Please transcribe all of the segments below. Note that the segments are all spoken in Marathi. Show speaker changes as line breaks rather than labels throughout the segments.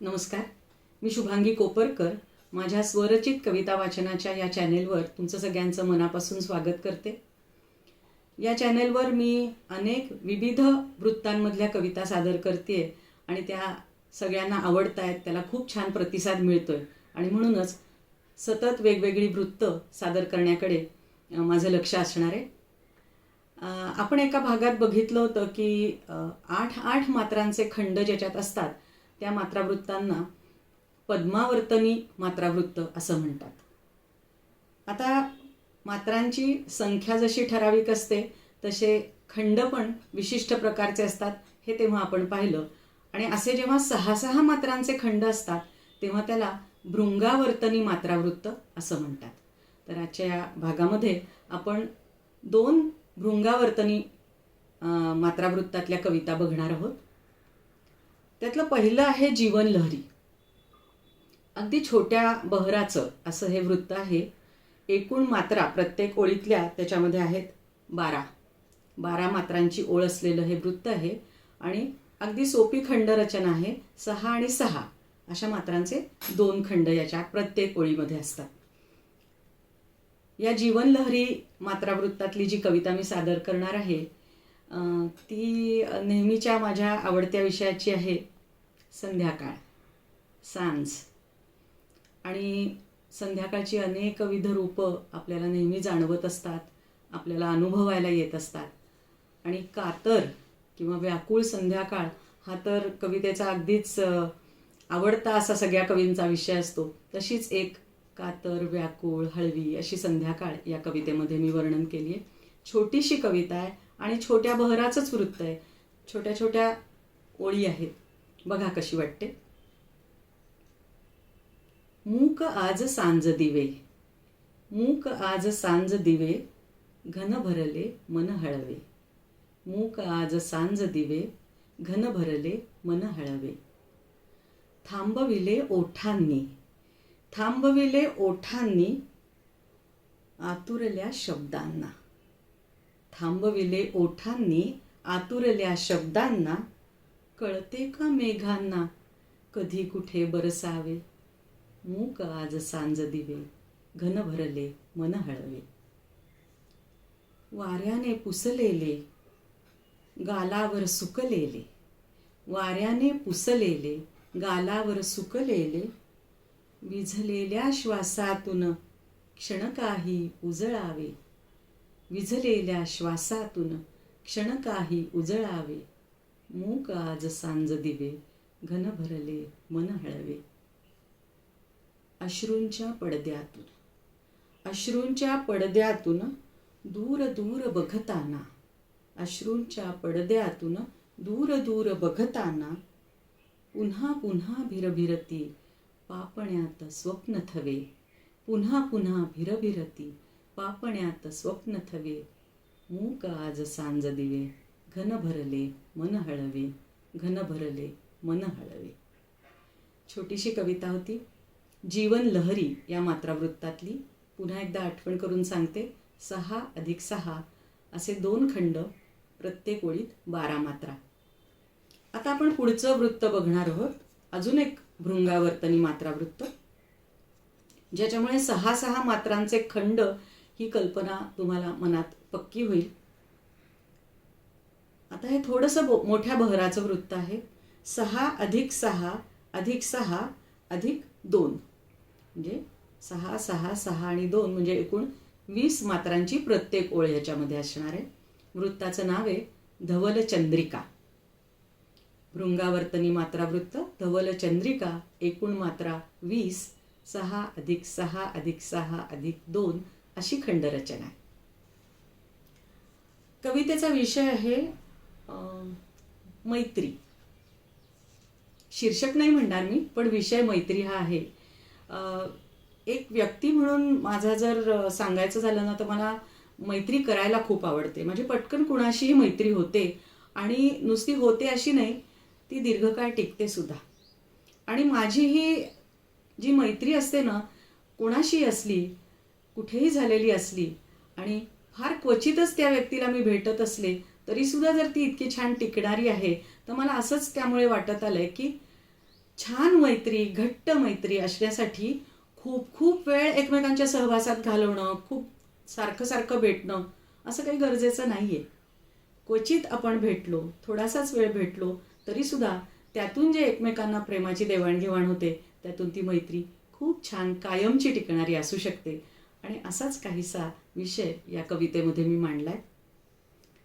नमस्कार. मी शुभांगी कोपरकर. माझ्या स्वरचित कविता वाचनाच्या या चॅनेलवर तुमचं सगळ्यांचं मनापासून स्वागत करते. या चॅनेलवर मी अनेक विविध वृत्तांमधल्या कविता सादर करते आणि त्या सगळ्यांना आवडत आहेत त्याला खूप छान प्रतिसाद मिळतो आहे आणि म्हणूनच सतत वेगवेगळी वृत्त सादर करण्याकडे माझं लक्ष असणार आहे. आपण एका भागात बघितलं होतं की आठ आठ मात्रांचे खंड ज्याच्यात असतात त्या मात्रावृत्तांना पद्मावर्तनी मात्रावृत्त असं म्हणतात. आता मात्रांची संख्या जशी ठराविक असते तसे खंड पण विशिष्ट प्रकारचे असतात हे तेव्हा आपण पाहिलं. आणि असे जेव्हा सहा सहा मात्रांचे खंड असतात तेव्हा त्याला भृंगावर्तनी मात्रावृत्त असं म्हणतात. तर आजच्या या भागामध्ये आपण दोन भृंगावर्तनी मात्रावृत्तातल्या कविता बघणार आहोत. त्यातलं पहिलं आहे जीवन लहरी. अगदी छोट्या बहराचं असं हे वृत्त आहे. एकूण मात्रा प्रत्येक ओळीतल्या त्याच्यामध्ये आहेत बारा. बारा मात्रांची ओळ असलेलं हे वृत्त आहे आणि अगदी सोपी खंडरचना आहे. सहा आणि सहा अशा मात्रांचे दोन खंड याच्या प्रत्येक ओळीमध्ये असतात. या जीवनलहरी मात्रावृत्तातली जी कविता मी सादर करणार आहे ती नेहमीच्या माझ्या आवडत्या विषयाची आहे संध्याकाळ सांज. आणि संध्याकाळची अनेक विध रूपं आपल्याला नेहमी जाणवत असतात आपल्याला अनुभवायला येत असतात. आणि कातर किंवा व्याकुळ संध्याकाळ हा तर कवितेचा अगदीच आवडता असा सगळ्या कवींचा विषय असतो. तशीच एक कातर व्याकुळ हळवी अशी संध्याकाळ या कवितेमध्ये मी वर्णन केली आहे छोटीशी कविता आहे आणि छोट्या बहराचंच वृत्त आहे. छोट्या छोट्या ओळी आहेत. बघा कशी वाटते. मूक आज सांज दिवे. मूक आज सांज दिवे घन भरले मन हळवे. मूक आज सांज दिवे घन भरले मन हळवे. थांबविले ओठांनी. थांबविले ओठांनी आतुरल्या शब्दांना. थांबविले ओठांनी आतुरल्या शब्दांना कळते का मेघांना कधी कुठे बरसावे? मूक आज सांज दिवे घन भरले मन हळवे. वाऱ्याने पुसलेले गालावर सुकलेले वाऱ्याने पुसलेले गालावर सुकलेले विझलेल्या श्वासातून क्षण काही उजळावे. विझलेल्या श्वासातून क्षण काही उजळावे. मूक आज सांज दिवे घन भरले मन हळवे. अश्रूंच्या पडद्यातून अश्रूंच्या पडद्यातून दूर दूर बघताना अश्रूंच्या पडद्यातून दूर दूर बघताना पुन्हा पुन्हा भिरभिरती पापण्यात स्वप्न थवे पुन्हा पुन्हा भिरभिरती पापण्यात स्वप्न थवे मूक आज सांज दिवे घन भरले मन हळवे घन भरले मन हळवे. छोटीशी कविता होती जीवन लहरी या मात्रावृत्तातली. पुन्हा एकदा आठवण करून सांगते सहा अधिक सहा असे दोन खंड प्रत्येक ओळीत बारा मात्रा. आता आपण पुढचं वृत्त बघणार आहोत अजून एक भृंगावर्तनी मात्रावृत्त. ज्याच्यामुळे सहा सहा मात्रांचे खंड ही कल्पना तुम्हाला मनात पक्की होईल. आता हे थोडंसं बो- मोठ्या बहराचं वृत्त आहे. सहा अधिक सहा अधिक सहा अधिक दोन. म्हणजे सहा सहा सहा आणि दोन म्हणजे एकूण वीस मात्रांची प्रत्येक ओळ याच्यामध्ये असणार आहे. वृत्ताचं नाव आहे धवल चंद्रिका भृंगावर्तनी मात्रावृत्त धवल चंद्रिका एकूण मात्रा वीस सहा अधिक सहा अधिक सहा अधिक दोन अशी खंडरचना आहे. कवितेचा विषय आहे मैत्री. शीर्षक नाही म्हणणार मी पण विषय मैत्री हा आहे. एक व्यक्ती म्हणून माझा जर सांगायचं झालं ना तर मला मैत्री करायला खूप आवडते. म्हणजे पटकन कुणाशीही मैत्री होते आणि नुसती होते अशी नाही ती दीर्घकाळ टिकते सुद्धा. आणि माझी ही जी मैत्री असते ना कोणाशी असली कुठेही झालेली असली आणि फार क्वचितच त्या व्यक्तीला मी भेटत असले तरी सुद्धा जर ती इतकी छान टिकणारी आहे तर मला असंच त्यामुळे वाटत आलंय की छान मैत्री घट्ट मैत्री असण्यासाठी खूप खूप वेळ एकमेकांच्या सहवासात घालवणं खूप सारखं सारखं भेटणं असं काही गरजेचं नाही आहे क्वचित आपण भेटलो थोडासाच वेळ भेटलो तरीसुद्धा त्यातून जे एकमेकांना प्रेमाची देवाणघेवाण होते त्यातून ती मैत्री खूप छान कायमची टिकणारी असू शकते. आणि असाच काहीसा विषय या कवितेमध्ये मी मांडलाय.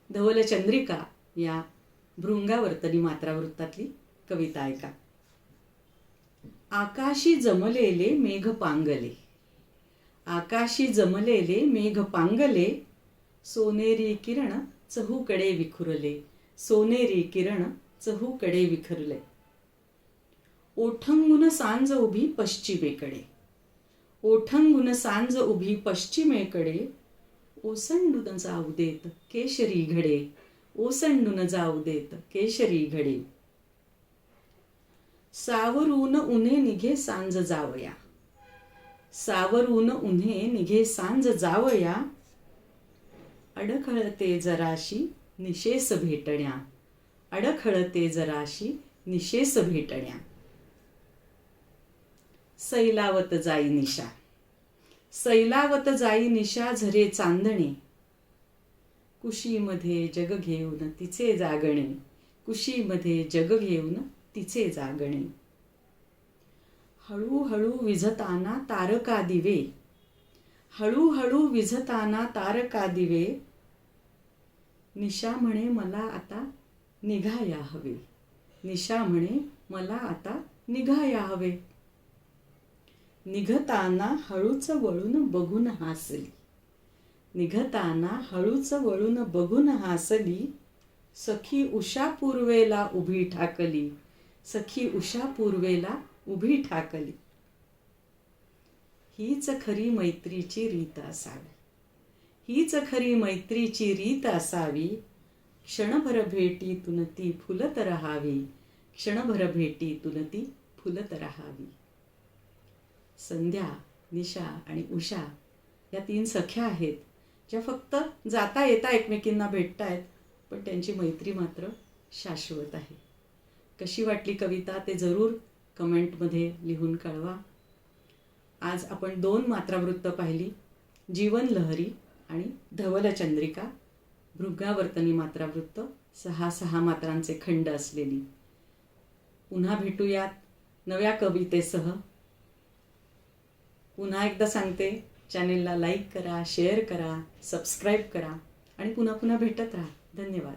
धवल चंद्रिका या भृंगावर्तनी मात्रावृत्तातली कविता ऐका. आकाशी जमलेले मेघ पांगले. आकाशी जमलेले मेघ पांगले. सोनेरी किरण चहूकडे विखुरले. सोनेरी किरण चहूकडे विखरले. ओठंगुन सांज उभी पश्चिमेकडे. ओठंगुन सांज उभी पश्चिमेकडे. ओसंडून जाऊ देत केशरी घडे. ओसंडून जाऊ देत केशरी घडे. सावरून उन्हे निघे सांज जावया. सावरून उन्हे निघे सांज जावया. अडखळते जराशी निशेस भेटण्या. अडखळते जराशी निशेस भेटण्या. सैलावत जाई निशा. सैलावत जाई निशा झरे चांदणे. कुशीमध्ये जग घेऊन तिचे जागणे. कुशीमध्ये जग घेऊन तिचे जागणे. हळूहळू विझताना तारका दिवे. हळूहळू विझताना तारका दिवे. निशा म्हणे मला आता निघाया हवे. निशा म्हणे मला आता निघाया हवे. निघताना हळूच वळून बघून हासली. निघताना हळूच वळून बघून हासली. सखी उषा पूर्वेला उभी ठाकली. सखी उषा पूर्वेला उभी ठाकली. हीच खरी मैत्रीची रीत असावी. हीच खरी मैत्रीची रीत असावी. क्षणभर भेटीतून ती फुलत राहावी. क्षणभर भेटीतून ती फुलत राहावी. संध्या निशा आणि उषा या तीन सख्या आहेत ज्या फक्त जाता येता एकमेकींना भेटतायत पण त्यांची मैत्री मात्र शाश्वत आहे. कशी वाटली कविता ते जरूर कमेंटमध्ये लिहून कळवा. आज आपण दोन मात्रावृत्त पाहिली जीवन लहरी आणि धवल चंद्रिका. भृगावर्तनी मात्रावृत्त सहा सहा मात्रांचे खंड असलेली. पुन्हा भेटूयात नव्या कवितेसह. पुन्हा एकदा सांगते चॅनेलला लाईक करा शेअर करा सबस्क्राईब करा आणि पुन्हा पुन्हा भेटत राहा. धन्यवाद.